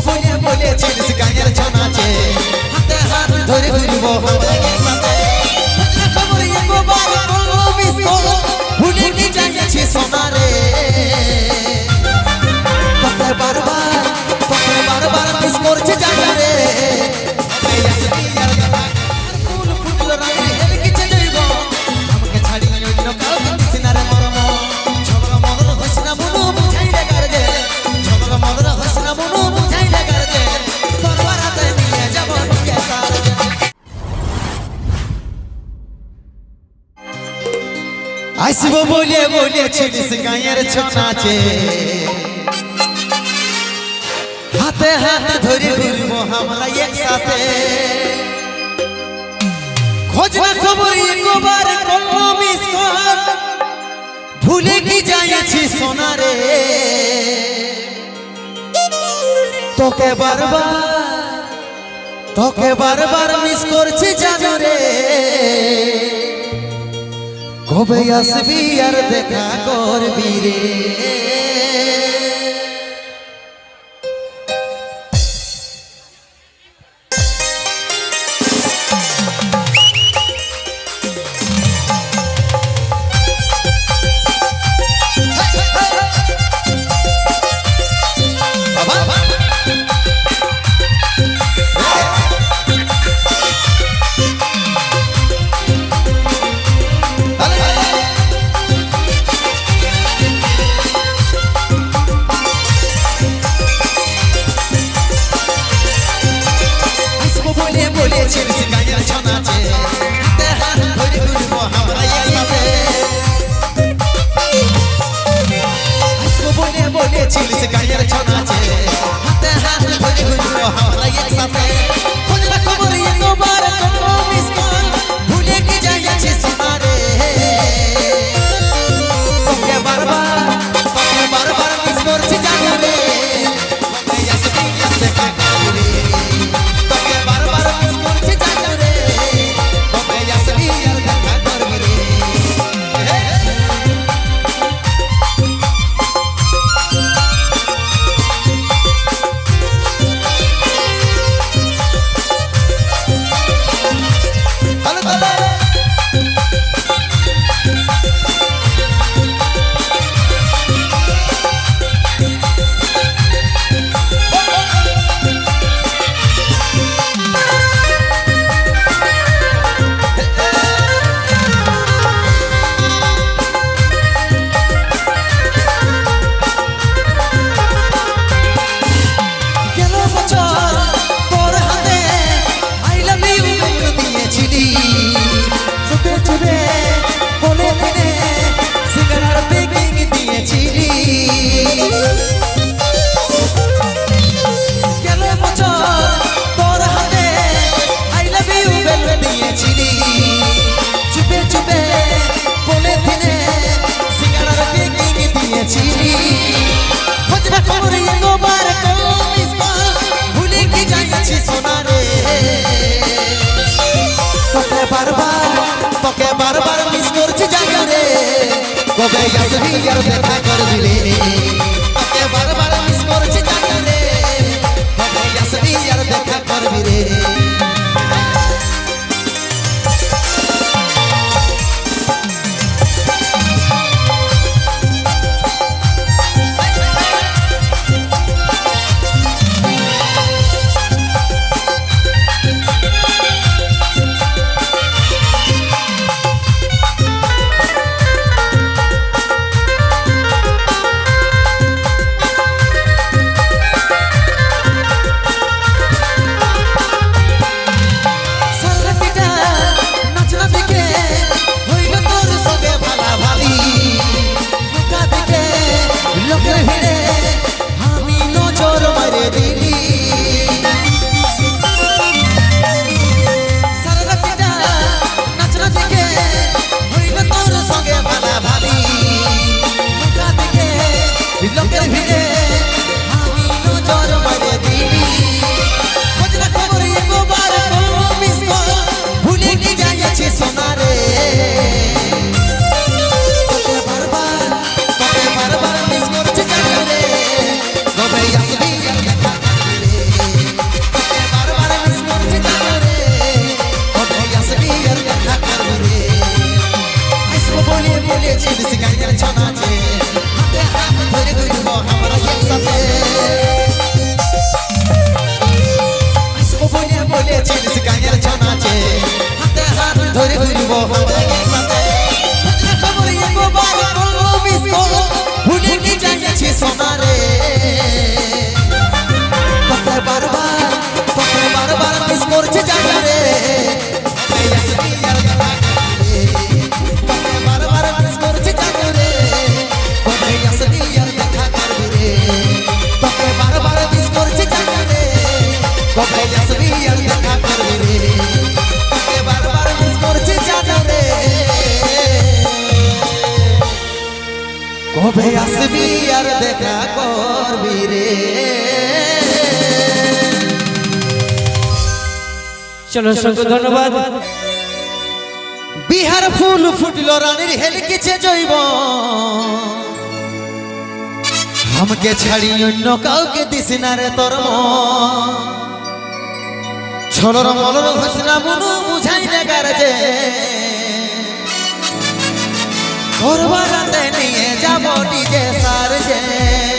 বলে বলেছে আসব বলে বলেছিলিস, গায়ের ছনাচে হাতে হাত ধরে ঘুরবো আমরা একসাথে। খোঁজ না খবর, একবার কোনো মিস কর ভুলে কি যাইছি সোনারে। তোকে বারবার তোকে বারবার মিস করছি জানো রে কবে আসবি আর দেখা করবি রে? छिल से गायर छनाचे हाथे हाथ भरी हुई हमरा एक है কবে আসবি আর দেখা করবি তোকে বারবার মিস করছি জানলে কবে আসবি আর দেখা করবি রে। কবে আসবি আর দেখা করবি রে? চলো অসংখ্য ধন্যবাদ। বিহার ফুল ফুটল রানীর হেলকিছে জৈব আমাকে ছাড়ি অন্য কাউকে দিস না রে তোর। ছলর মলর হইস না মনু বুঝাই না গারজে করবার নিয়ে મોટી જે સાર છે